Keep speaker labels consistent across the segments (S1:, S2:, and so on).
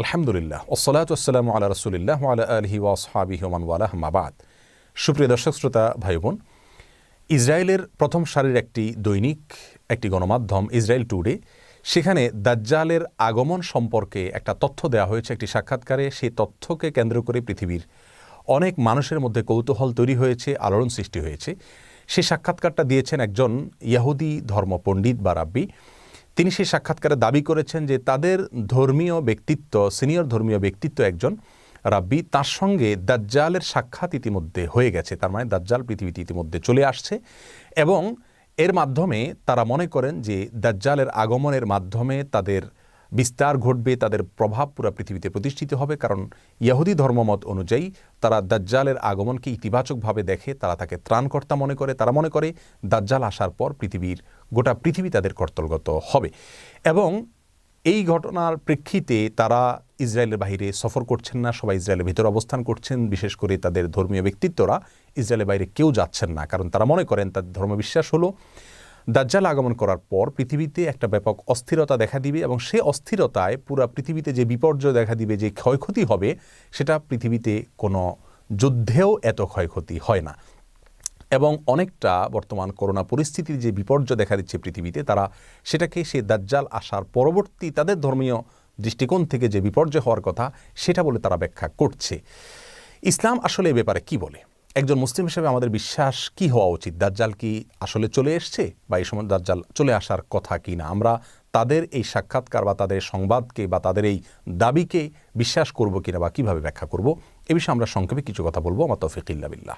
S1: আলহামদুলিল্লাহ। ওসলাতাম আল্লাহ রসুলিল্লাহ আলা আলহি ওয়াসহাবি হমান ওয়ালাহ মাবাদ সুপ্রিয় দর্শক, শ্রোতা ভাই বোন ইসরায়েলের প্রথম সারির একটি দৈনিক, একটি গণমাধ্যম, ইসরায়েল টুডে, সেখানে দাজ্জালের আগমন সম্পর্কে একটা তথ্য দেওয়া হয়েছে, একটি সাক্ষাৎকারে। সেই তথ্যকে কেন্দ্র করে পৃথিবীর অনেক মানুষের মধ্যে কৌতূহল তৈরি হয়েছে, আলোড়ন সৃষ্টি হয়েছে। সেই সাক্ষাৎকারটা দিয়েছেন একজন ইয়াহুদি ধর্ম পণ্ডিত বা রাব্বি। তিনি সেই সাক্ষাৎকারে দাবি করেছেন যে তাদের ধর্মীয় ব্যক্তিত্ব, সিনিয়র ধর্মীয় ব্যক্তিত্ব একজন রাব্বি, তার সঙ্গে দাজ্জালের সাক্ষাৎ ইতিমধ্যে হয়ে গেছে। তার মানে দাজ্জাল পৃথিবীতে ইতিমধ্যে চলে আসছে এবং এর মাধ্যমে তারা মনে করেন যে দাজ্জালের আগমনের মাধ্যমে তাদের বিস্তার ঘটবে, তাদের প্রভাব পুরো পৃথিবীতে প্রতিষ্ঠিত হবে। কারণ ইয়াহুদি ধর্মমত অনুযায়ী তারা দাজ্জালের আগমনকে ইতিবাচকভাবে দেখে, তারা তাকে ত্রাণকর্তা মনে করে। তারা মনে করে দাজ্জাল আসার পর পৃথিবীর গোটা পৃথিবী তাদের কর্তলগত হবে। এবং এই ঘটনার প্রেক্ষিতে তারা ইসরায়েলের বাইরে সফর করছেন না, সবাই ইসরায়েলের ভিতরে অবস্থান করছেন। বিশেষ করে তাদের ধর্মীয় ব্যক্তিত্বরা ইসরায়েলের বাইরে কেউ যাচ্ছেন না, কারণ তারা মনে করেন তাদের ধর্মবিশ্বাস হলো, দাজ্জাল আগমন করার পর পৃথিবীতে একটা ব্যাপক অস্থিরতা দেখা দিবে এবং সে অস্থিরতায় পুরো পৃথিবীতে যে বিপর্যয় দেখা দিবে, যে ক্ষয়ক্ষতি হবে, সেটা পৃথিবীতে কোনো যুদ্ধেও এত ক্ষয়ক্ষতি হয় না। এবং অনেকটা বর্তমান করোনা পরিস্থিতির যে বিপর্যয় দেখা দিচ্ছে পৃথিবীতে, তারা সেটাকে সে দাজ্জাল আসার পরবর্তী তাদের ধর্মীয় দৃষ্টিকোণ থেকে যে বিপর্যয় হওয়ার কথা, সেটা বলে তারা ব্যাখ্যা করছে। ইসলাম আসলে এ ব্যাপারে কি বলে? একজন মুসলিম হিসেবে আমাদের বিশ্বাস কি হওয়া উচিত? দাজ্জাল কি আসলে চলে এসছে বা এই সময় দাজ্জাল চলে আসার কথা কি না? আমরা তাদের এই সাক্ষাৎকার বা তাদের সংবাদকে বা তাদের এই দাবিকে বিশ্বাস করব কিনা বা কীভাবে ব্যাখ্যা করব, এ বিষয়ে আমরা সংক্ষেপে কিছু কথা বলব। আমার তৌফিকিল্লা বিল্লাহ।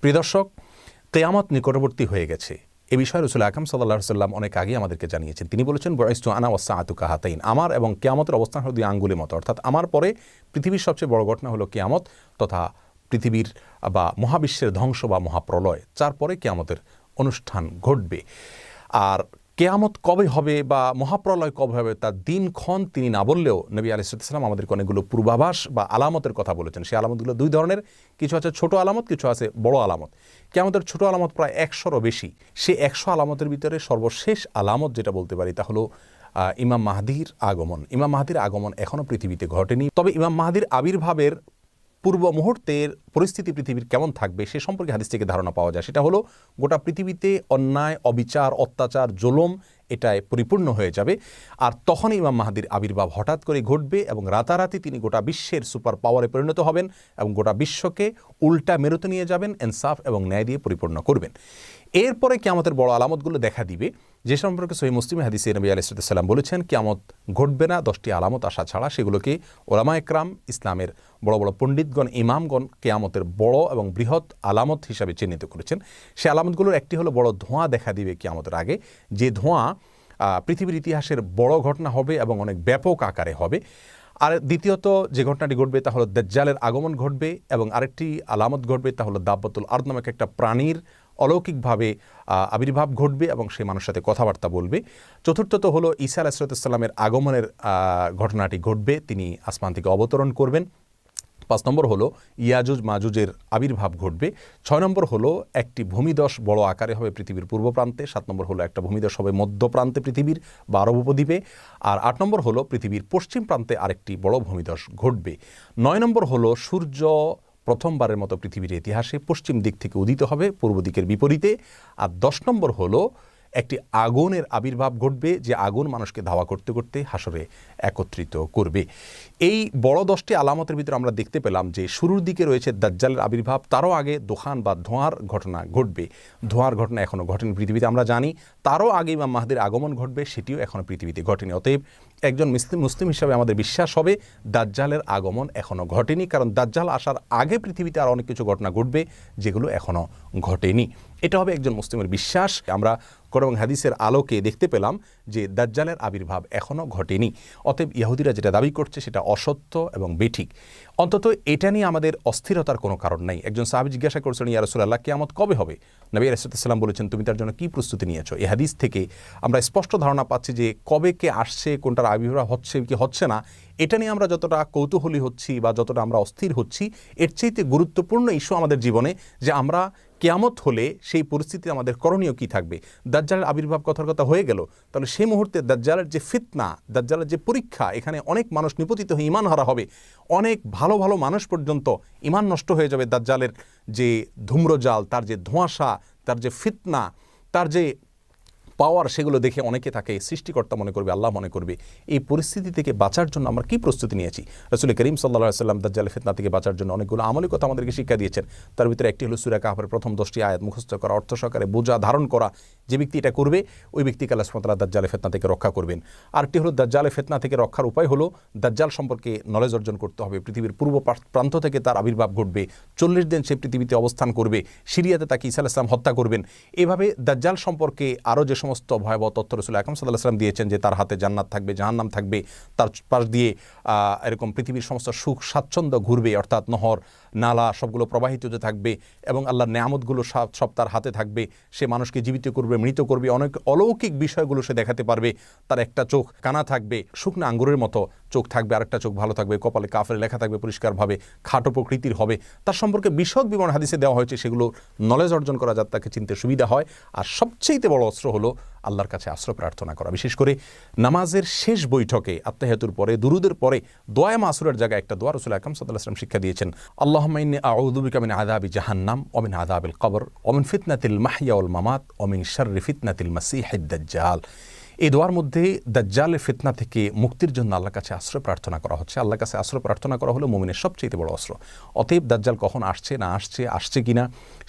S1: প্রিয় দর্শক কেয়ামত নিকটবর্তী হয়ে গেছে। এ বিষয়ে রসুল আকাম সাল্লাহ সাল্লাম অনেক আগে আমাদেরকে জানিয়েছেন। তিনি বলেছেন বয়স্তু আনা ওয়াসা আতুকা হাতাইন আমার এবং কেয়ামতের অবস্থান হলো দুই আঙ্গুলের মতো। অর্থাৎ আমার পরে পৃথিবীর সবচেয়ে বড় ঘটনা হলো কেয়ামত তথা পৃথিবীর বা মহাবিশ্বের ধ্বংস বা মহাপ্রলয়। যার পরে কেয়ামতের অনুষ্ঠান ঘটবে। আর কেয়ামত কবে হবে বা মহাপ্রলয় কবে হবে তার দিনক্ষণ তিনি না বললেও নবী আলিসাল্লাম আমাদেরকে অনেকগুলো পূর্বাভাস বা আলামতের কথা বলেছেন। সেই আলামতগুলো দুই ধরনের, কিছু আছে ছোট আলামত, কিছু আছে বড় আলামত। কেয়ামতের ছোট আলামত প্রায় একশোরও বেশি। সে একশো আলামতের ভিতরে সর্বশেষ আলামত যেটা বলতে পারি তা হলো ইমাম মাহাদির আগমন। ইমাম মাহাদির আগমন এখনও পৃথিবীতে ঘটেনি। তবে ইমাম মাহাদির আবির্ভাবের পূর্ব মুহূর্তের পরিস্থিতি পৃথিবীর কেমন থাকবে সে সম্পর্কে হাদিস থেকে ধারণা পাওয়া যায়। সেটা হলো, গোটা পৃথিবীতে অন্যায়, অবিচার, অত্যাচার, জোলম এটায় পরিপূর্ণ হয়ে যাবে। আর তখন ইমাম মাহাদির আবির্ভাব হঠাৎ করে ঘটবে এবং রাতারাতি তিনি গোটা বিশ্বের সুপার পাওয়ারে পরিণত হবেন এবং গোটা বিশ্বকে উল্টা মেরুতে নিয়ে যাবেন এনসাফ এবং ন্যায় দিয়ে পরিপূর্ণ করবেন। এরপরে কেয়ামতের বড় আলামতগুলো দেখা দিবে। যে সম্পর্কে সহি মুসলিম হাদিসে নবী আলাইসাল্লাম বলেছেন, কেয়ামত ঘটবে না, দশটি আলামত আসা ছাড়া সেগুলোকে ওলামা একরাম ইসলামের বড় বড় পণ্ডিতগণ, ইমামগণ কেয়ামতের বড় এবং বৃহৎ আলামত হিসাবে চিহ্নিত করেছেন। সে আলামতগুলোর একটি হলো বড় ধোঁয়া দেখা দিবে কেয়ামতের আগে। যে ধোঁয়া পৃথিবীর ইতিহাসের বড় ঘটনা হবে এবং অনেক ব্যাপক আকারে হবে। আর দ্বিতীয়ত যে ঘটনাটি ঘটবে তা হলো দাজ্জালের আগমন ঘটবে এবং আরেকটি আলামত ঘটবে তা হলো দাব্বাতুল আর্দ নামক একটা প্রাণীর অলৌকিকভাবে আবির্ভাব ঘটবে এবং সে মানুষের সাথে কথাবার্তা বলবে। চতুর্থত হলো ঈসা আলাহিসাল্লামের আগমনের ঘটনাটি ঘটবে। তিনি আসমান থেকে অবতরণ করবেন। পাঁচ নম্বর হলো ইয়াজুজ মাজুজের আবির্ভাব ঘটবে। ছয় নম্বর হলো একটি ভূমিদশ বড় আকারে হবে পৃথিবীর পূর্ব প্রান্তে। সাত নম্বর হলো একটা ভূমিদশ হবে মধ্য প্রান্তে পৃথিবীর বা উপদ্বীপে। আর আট নম্বর হলো পৃথিবীর পশ্চিম প্রান্তে আরেকটি বড় ভূমিদশ ঘটবে। নয় নম্বর হলো সূর্য প্রথমবারের মতো পৃথিবীর ইতিহাসে পশ্চিম দিক থেকে উদিত হবে, পূর্ব দিকের বিপরীতে। আর দশ নম্বর হলো একটি আগুনের আবির্ভাব ঘটবে যে আগুন মানুষকে ধাওয়া করতে করতে হাসরে একত্রিত করবে। এই বড় দশটি আলামতের ভিতরে আমরা দেখতে পেলাম যে শুরুর দিকে রয়েছে দাজ্জালের আবির্ভাব, তারও আগে দোকান বা ধোঁয়ার ঘটনা ঘটবে। ধোঁয়ার ঘটনা এখনও ঘটেনি পৃথিবীতে, আমরা জানি। তারও আগে ইমাম মাহাদের আগমন ঘটবে, সেটিও এখনও পৃথিবীতে ঘটেনি। অতএব একজন মুসলিম মুসলিম হিসাবে আমাদের বিশ্বাস হবে, দাজ্জালের আগমন এখনও ঘটেনি। কারণ দাজ্জাল আসার আগে পৃথিবীতে আর অনেক কিছু ঘটনা ঘটবে, যেগুলো এখনও ঘটেনি। এটা হবে একজন মুসলিমের বিশ্বাস। আমরা কোরআন হাদিসের আলোকে দেখতে পেলাম যে দাজ্জালের আবির্ভাব এখনও ঘটেনি। অতএব ইহুদিরা যেটা দাবি করছে সেটা অসত্য এবং বেঠিক। অন্তত এটা নিয়ে আমাদের অস্থিরতার কোনো কারণ নাই। একজন সাহাবি জিজ্ঞাসা করছেন, ইয়া রসুল্লাহ কেয়ামত কবে হবে? নবী রাসুলাম বলেছেন, তুমি তার জন্য কী প্রস্তুতি নিয়েছো? এই হাদিস থেকে আমরা স্পষ্ট ধারণা পাচ্ছি যে কবে কে আসছে, কোনটার আবির্ভাব হচ্ছে কি হচ্ছে না, এটা নিয়ে আমরা যতটা কৌতূহলী হচ্ছি বা যতটা আমরা অস্থির হচ্ছি, এর চাইতে গুরুত্বপূর্ণ ইস্যু আমাদের জীবনে যে আমরা কেয়ামত হলে সেই পরিস্থিতি আমাদের করণীয় কি থাকবে? দাজ্জালের আবির্ভাব কথার কথা হয়ে গেল। তাহলে সেই মুহূর্তে দাজ্জালের যে ফিতনা, দাজ্জালের যে পরীক্ষা, এখানে অনেক মানুষ নিপতিত হয়ে ইমান হারা হবে। অনেক ভালো ভালো মানুষ পর্যন্ত ইমান নষ্ট হয়ে যাবে দাজ্জালের যে ধূম্রজাল, তার যে ধোঁয়াশা, তার যে ফিতনা, তার যে পাওয়ার সেগুলো দেখে অনেকে তাকে সৃষ্টিকর্তা মনে করবে, আল্লাহ মনে করবে। এই পরিস্থিতি থেকে বাঁচার জন্য আমরা কি প্রস্তুতি নিয়েছি? রসুল করিম সাল্লাহ সাল্লাম দাজ্জাল ফিতনা থেকে বাঁচার জন্য অনেকগুলো আমলি কথা আমাদেরকে শিক্ষা দিয়েছেন। তার ভিতরে একটি হলো সুরা কাহাবের প্রথম দশটি আয়াত, মুখস্থ করা, অর্থ সহকারে বোঝা, ধারণ করা। যে ব্যক্তি এটা করবে, ওই ব্যক্তিকে আল্লাহ সুমতলা দাজ্জালে ফেতনা থেকে রক্ষা করবেন। আরেকটি হলো দাজ্জালে ফেতনা থেকে রক্ষার উপায় হলো, দাজ্জাল সম্পর্কে নলেজ অর্জন করতে হবে। পৃথিবীর পূর্ব প্রান্ত থেকে তার আবির্ভাব ঘটবে। চল্লিশ দিন সে পৃথিবীতে অবস্থান করবে। সিরিয়াতে তাকে ইসা ইসলাম হত্যা করবেন। এভাবে দাজ্জাল সম্পর্কে আরও যে সমস্ত ভয়াবহ তথ্য রসুল আকরম সাল্লাহ সাল্লাম দিয়েছেন যে তার হাতে জান্নাত থাকবে, জাহান্নাম থাকবে, তার পাশ দিয়ে এরকম পৃথিবীর সমস্ত সুখ, স্বাচ্ছন্দ্য ঘুরবে, অর্থাৎ নহর, নালা সবগুলো প্রবাহিত হতে থাকবে এবং আল্লাহর নেয়ামতগুলো সব সব তার হাতে থাকবে। সে মানুষকে জীবিত করবে, মৃত করবে, অনেক অলৌকিক বিষয়গুলো সে দেখাতে পারবে। তার একটা চোখ কানা থাকবে, শুকনা আঙ্গুরের মতো চোখ থাকবে, আরেকটা চোখ ভালো থাকবে, কপালে কাফের লেখা থাকবে, পরিষ্কারভাবে খাটো প্রকৃতির হবে। তার সম্পর্কে বিশদ বিবরণ হাদিসে দেওয়া হয়েছে, সেগুলো নলেজ অর্জন করা যাতে তাকে চিনতে সুবিধা হয়। আর সবচেয়ে বড় অস্ত্র হলো আল্লাহর কাছে আশ্রয় প্রার্থনা করা। বিশেষ করে নামাজের শেষ বৈঠকে আত্মাহেতুর পরে, দুরুদের পরে দোয়া মাসুরের জায়গায় একটা দোয়া রসুল আকরম সাল্লাহ আসলাম শিক্ষা দিয়েছেন আল্লাহ আউদুবিকামিন আদাবি জাহান্নাম অমিন আদাবিল কবর অমিন ফিতনাতিল মাহিয়া উল মামাত অমিন শর্রি ফিতনাতিল মাসিহাদ্দাল এই দোয়ার মধ্যে দাজ্জালের ফিতনা থেকে মুক্তির জন্য আল্লাহর কাছে আশ্রয় প্রার্থনা করা হচ্ছে। আল্লাহর কাছে আশ্রয় প্রার্থনা করা হলো মোমিনের সবচেয়ে বড় অস্ত্র। অতএব দাজ্জাল কখন আসছে, না আসছে আসছে কিনা,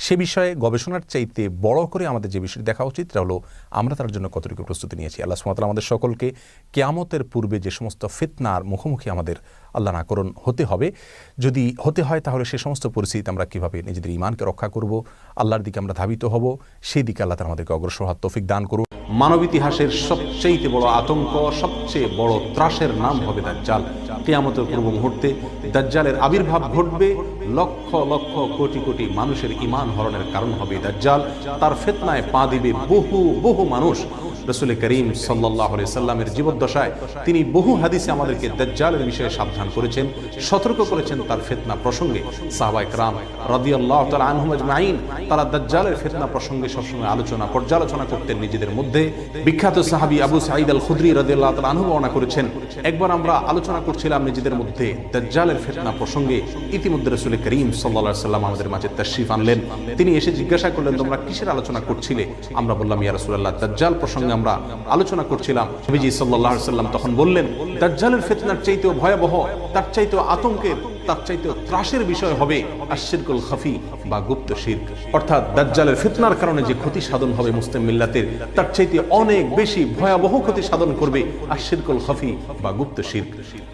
S1: সে বিষয়ে গবেষণার চাইতে বড় করে আমাদের যে বিষয়টি দেখা উচিত, সেটা হলো আমরা তার জন্য কতটুকু প্রস্তুতি নিয়েছি। আল্লাহ সুমাতাল আমাদের সকলকে কেয়ামতের পূর্বে যে সমস্ত ফিতনার মুখোমুখি আমাদের আল্লাহ না করুন হতে হবে। যদি হতে হয়, তাহলে সে সমস্ত পরিস্থিতিতে আমরা কীভাবে নিজেদের ইমানকে রক্ষা করব, আল্লাহর দিকে আমরা ধাবিত হব, সেই দিকে আল্লাহ তালা আমাদেরকে অগ্রসর হওয়ার তৌফিক দান করুন। মানব ইতিহাসের সবচেয়ে বড় আতঙ্ক, সবচেয়ে বড় ত্রাসের নাম হবে দাজ্জাল। কেয়ামতের পূর্ব মুহূর্তে দাজ্জালের আবির্ভাব ঘটবে, লক্ষ লক্ষ কোটি কোটি মানুষের ইমান হরণের কারণ হবে দাজ্জাল। তার ফেতনায় পা দিবে বহু বহু মানুষ। রসুল করিম সাল্লাহ সাল্লামের জীবদ্দশায় তিনি বহু হাদিসে আমাদেরকে দাজ্জালের বিষয়ে সাবধান করেছেন, সতর্ক করেছেন তার ফেতনা প্রসঙ্গে। সাহবাইক রাম রাদিয়াল্লাহ তাআলা আনহুম আজমাইন, তারা দাজ্জালের ফেতনা প্রসঙ্গে সবসময় আলোচনা, পর্যালোচনা করতেন নিজেদের মধ্যে। বিখ্যাত সাহাবী আবু সাঈদ আল খুদরি রাদিয়াল্লাহ তাআলা আনহু বর্ণনা করেছেন, একবার আমরা আলোচনা করছিলাম নিজেদের মধ্যে দাজ্জালের ফেতনা প্রসঙ্গে, ইতিমধ্যে রসুল করিম আলাইহি সাল্লাম আমাদের মাঝে তাশরিফ আনলেন। তিনি এসে জিজ্ঞাসা করলেন, তোমরা কিসের আলোচনা করছিলে? আমরা বললাম, ইয়া রাসূলুল্লাহ, দাজ্জাল প্রসঙ্গে আমরা আলোচনা করছিলাম। সাল্লাল্লাহু সাল্লাম তখন বললেন দাজ্জালের ফেতনার চাইতেও ভয়াবহ তার চাইতেও আতঙ্কের তার চাইতেও ত্রাসের বিষয় হবে আশিরকুল খাফি বা গুপ্ত শিরক অর্থাৎ দাজ্জালের ফিতনার কারণে যে ক্ষতি সাধন হবে মুসলিম মিল্লাতের, তার চাইতে অনেক বেশি ভয়াবহ ক্ষতি সাধন করবে আশিরকুল খাফি বা গুপ্ত শিরক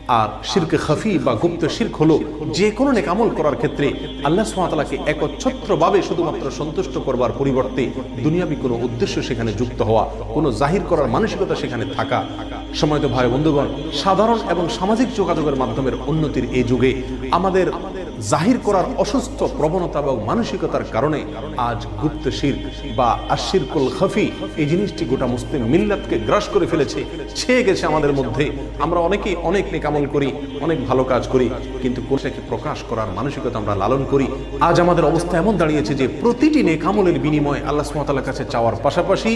S1: আর শিরকে খাফি বা গুপ্ত শিরক হলো যে কোনো নেক আমল করার ক্ষেত্রে আল্লাহ সুবহানাহু একচ্ছত্রভাবে শুধুমাত্র সন্তুষ্ট করবার পরিবর্তে দুনিয়াবি কোনো উদ্দেশ্য সেখানে যুক্ত হওয়া, কোনো জাহির করার মানসিকতা সেখানে থাকা সময়ত ভাই বন্ধুগণ সাধারণ এবং সামাজিক যোগাযোগের মাধ্যমের উন্নতির এই যুগে আমাদের জাহির করার অসুস্থ প্রবণতা এবং মানসিকতার কারণে আজ গুপ্ত শির বা আশিরকুল খাফি এই জিনিসটি গোটা মুসলিম মিল্লাতকে গ্রাস করে ফেলেছে। ছেয়ে গেছে আমাদের মধ্যে। আমরা অনেকেই অনেক নেকামল করি, অনেক ভালো কাজ করি, কিন্তু কোনটাকে প্রকাশ করার মানসিকতা আমরা লালন করি। আজ আমাদের অবস্থা এমন দাঁড়িয়েছে যে প্রতিটি নেকামলের বিনিময় আল্লাহ সুমতাল্লাহ কাছে চাওয়ার পাশাপাশি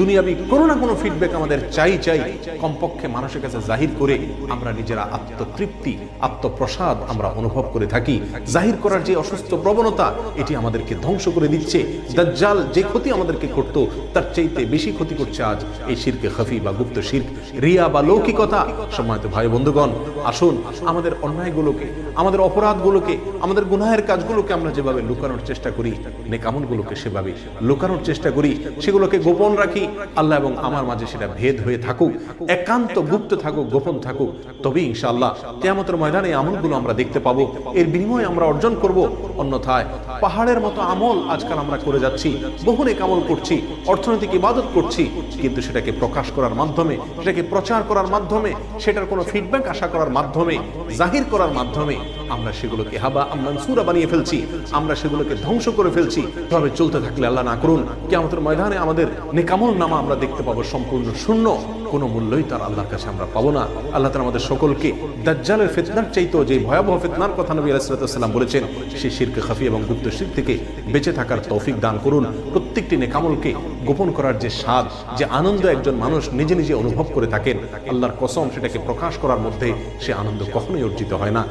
S1: দুনিয়াবি কোনো না কোনো ফিডব্যাক আমাদের চাই চাই কমপক্ষে মানুষের কাছে জাহির করে আমরা নিজেরা আত্মতৃপ্তি, আত্মপ্রসাদ আমরা অনুভব করে থাকি। জাহির করার যে অসুস্থ প্রবণতা, এটি আমাদেরকে ধ্বংস করে দিচ্ছে। দাজ্জাল যে ক্ষতি আমাদেরকে করত, তার চাইতে বেশি ক্ষতি করছে আজ এই শিরকে খাফি বা গুপ্ত শির্ক, রিয়া বা লৌকিকতা। সময়ত ভাই বন্ধুগণ, আসুন আমাদের অন্যায়গুলোকে, আমাদের অপরাধগুলোকে, আমাদের গুনাহের কাজগুলোকে আমরা যেভাবে লুকানোর চেষ্টা করি নেকামলগুলোকে সেভাবে লুকানোর চেষ্টা করি, সেগুলোকে গোপন রাখি। আল্লাহ এবং আমার মাঝে সেটা ভেদ হয়ে থাকুক, একান্ত গুপ্ত থাকুক, গোপন থাকুক। তবে ইনশাআল্লাহ কেয়ামতের ময়দানে আমলগুলো আমরা দেখতে পাবো। এর বিনিময়ে আমরা অর্জন করব। অন্যথায় পাহাড়ের মতো আমল আজকাল আমরা করে যাচ্ছি। বহু নেক আমল করছি, অর্থনৈতিক ইবাদত করছি, কিন্তু সেটাকে প্রকাশ করার মাধ্যমে, সেটাকে প্রচার করার মাধ্যমে, সেটার কোনো ফিডব্যাক আশা করার মাধ্যমে, জাহির করার মাধ্যমে
S2: আমরা সেগুলোকে হাবা, আমরা সুরা বানিয়ে ফেলছি, আমরা সেগুলোকে ধ্বংস করে ফেলছি। এভাবে চলতে থাকলে আল্লাহ না করুন। কে আমাদের ময়দানে আমাদের নেকামল নামা আমরা দেখতে পাবো, সম্পূর্ণ শূন্য। কোনো মূল্যই তার আল্লাহর কাছে আমরা পাবো না। আল্লাহ তালা আমাদের সকলকে দাজ্জালের ফিতনার চাইতো যে ভয়াবহ ফিতনার কথা নবী আলাইসালাম বলেছেন সেই শিরকে খাফি এবং গুপ্ত শির থেকে বেঁচে থাকার তৌফিক দান করুন। প্রত্যেকটি নেকামলকে গোপন করার যে স্বাদ, যে আনন্দ একজন মানুষ নিজে নিজে অনুভব করে থাকেন, আল্লাহর কসম সেটাকে প্রকাশ করার মধ্যে সে আনন্দ কখনোই অর্জিত হয় না।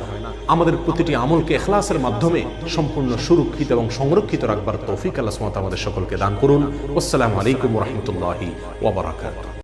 S2: আমাদের প্রতিটি আমলকে এখলাসের মাধ্যমে সম্পূর্ণ সুরক্ষিত এবং সংরক্ষিত রাখবার তৌফিক আল্লাহ আমাদের সকলকে দান করুন। আসসালামু আলাইকুম রহমতুল্লাহি ওবরাকাত